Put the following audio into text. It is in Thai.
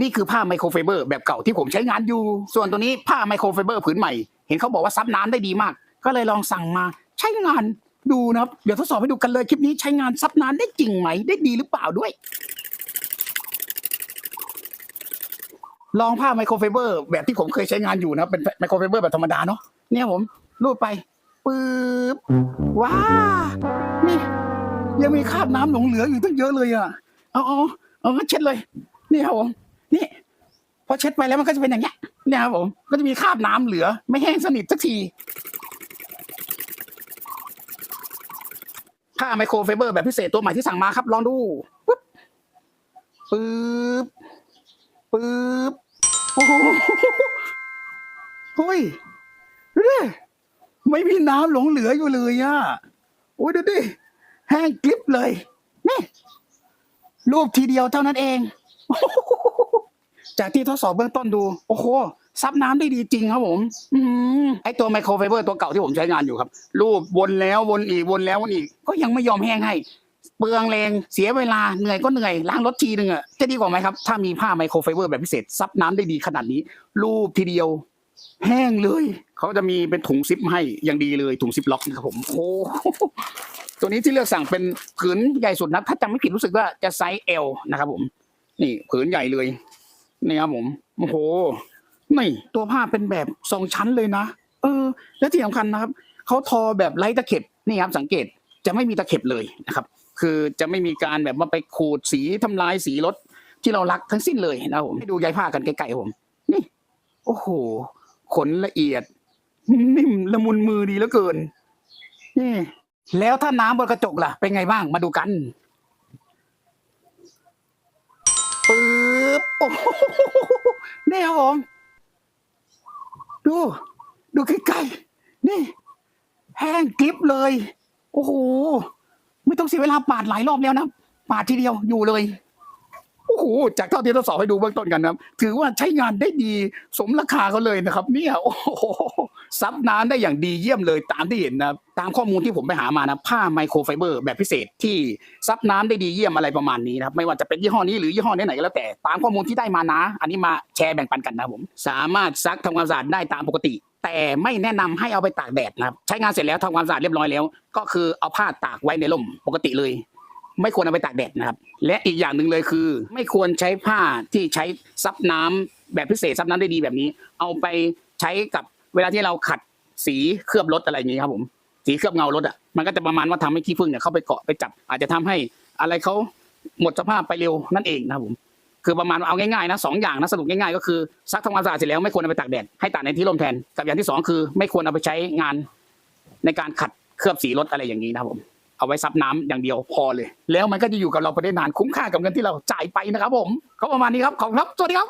นี่คือผ้าไมโครไฟเบอร์แบบเก่าที่ผมใช้งานอยู่ ส่วนตัวนี้ผ้าไมโครไฟเบอร์ผืนใหม่ เห็นเขาบอกว่าซับน้ำได้ดีมาก ก็เลยลองสั่งมาใช้งานดูนะครับ เดี๋ยวทดสอบให้ดูกันเลยคลิปนี้ใช้งานซับน้ำได้จริงไหม ได้ดีหรือเปล่าด้วย ลองผ้าไมโครไฟเบอร์แบบที่ผมเคยใช้งานอยู่นะครับเป็นไมโครไฟเบอร์แบบธรรมดาเนาะ เนี่ยผมรูดไปปึ๊บว้า นี่ ยังมีคราบน้ำหลงเหลืออยู่ตั้งเยอะเลยอะ เอาเอาเอาเช็ดเลย นี่ครับผม พอเช็ดไปแล้วมันก็จะเป็นอย่างเงี้ยเนี่ยครับผมก็จะมีคราบน้ำเหลือ ไม่แห้งสนิทสักทีผ้าไมโครไฟเบอร์แบบพิเศษตัวใหม่ที่สั่งมาครับ ลองดูปึ๊บปึ๊บปึ๊บโอ้โหเฮ้ยดูดิไม่มีน้ำหลงเหลืออยู่เลยอะโอ้ยดูดิแห้งกริบเลยนี่รูปทีเดียวเท่านั้นเอง จากที่ทดสอบเบื้องต้นดู โอ้โหซับน้ำได้ดีจริงครับผมอไอตัวไมโครไฟเบอร์ตัวเก่าที่ผมใช้งานอยู่ครับ รูปวนแล้ววนอีกวนแล้ววนอีก ก็ยังไม่ยอมแห้งให้ เปลืองแรงเสียเวลาเหนื่อยก็เหนื่อยล้างรถทีหนึ่งอะจะดีกว่าไหมครับ ถ้ามีผ้าไมโครไฟเบอร์แบบพิเศษ ซับน้ำได้ดีขนาดนี้ รูปทีเดียวแห้งเลย เขาจะมีเป็นถุงซิปให้อย่างดีเลยถุงซิปล็อกนะครับผมโอ้ตัวนี้ที่เลือกสั่งเป็นผืนใหญ่สุดนะถ้าจำไม่ผิดรู้สึกว่าจะไซส์ L นะครับผม นี่ผืนใหญ่เลย นี่ครับผมโอ้โหนี่ตัวผ้าเป็นแบบสองชั้นเลยนะเออ และที่สำคัญนะครับเขาทอแบบไร้ตะเข็บนี่ครับสังเกตจะไม่มีตะเข็บเลยนะครับ คือจะไม่มีการแบบว่าไปขูดสีทำลายสีรถที่เรารักทั้งสิ้นเลยนะครับผมให้ดูใยผ้ากันใกล้ๆผม นี่ โอ้โห ขนละเอียด นิ่มละมุนมือดีเหลือเกินนี่แล้วถ้าน้ำบนกระจกล่ะ เป็นไงบ้างมาดูกันปึ๊ โอ้โหนี่ครับผมดู ดูใกล้ๆนี่ แห้งกริบเลย โอ้โห ไม่ต้องเสียเวลาปาดหลายรอบแล้วนะ ปาดทีเดียวอยู่เลย โอ้โห จากเท่าที่ทดสอบให้ดูเบื้องต้นกันนะครับ ถือว่าใช้งานได้ดีสมราคาเขาเลยนะครับ เนี่ย โอ้โห ซับน้ำได้อย่างดีเยี่ยมเลยตามที่เห็นนะตามข้อมูลที่ผมไปหามานะผ้าไมโครไฟเบอร์แบบพิเศษที่ซับน้ำได้ดีเยี่ยมอะไรประมาณนี้นะครับไม่ว่าจะเป็นยี่ห้อนี้หรือยี่ห้อไหนก็แล้วแต่ตามข้อมูลที่ได้มานะ อันนี้มาแชร์แบ่งปันกันนะผม สามารถซักทำความสะอาดได้ตามปกติ แต่ไม่แนะนำให้เอาไปตากแดดนะครับใช้งานเสร็จแล้วทำความสะอาดเรียบร้อยแล้ว ก็คือเอาผ้าตากไว้ในร่มปกติเลย ไม่ควรเอาไปตากแดดนะครับและอีกอย่างหนึ่งเลยคือ ไม่ควรใช้ผ้าที่ใช้ซับน้ำแบบพิเศษซับน้ำได้ดีแบบนี้ เอาไปใช้กับ เวลาที่เราขัดสีเคลือบรถอะไรอย่างนี้ครับผม สีเคลือบเงารถอะมันก็จะประมาณว่าทำให้ขี้ผึ้งเนี่ยเข้าไปเกาะไปจับ อาจจะทำให้อะไรเขาหมดสภาพไปเร็วนั่นเองนะครับผมคือประมาณเอาง่ายๆนะสองอย่างนะสรุปง่ายๆก็คือซักทำความสะอาดเสร็จแล้วไม่ควรเอาไปตากแดดให้ตากในที่ร่มแทนกับอย่างที่สองคือ ไม่ควรเอาไปใช้งานในการขัดเคลือบสีรถอะไรอย่างนี้นะครับผมเอาไว้ซับน้ำอย่างเดียวพอเลย แล้วมันก็จะอยู่กับเราไปได้นานคุ้มค่ากับเงินที่เราจ่ายไปนะครับผมก็ประมาณนี้ครับขอบคุณครับสวัสดีครับ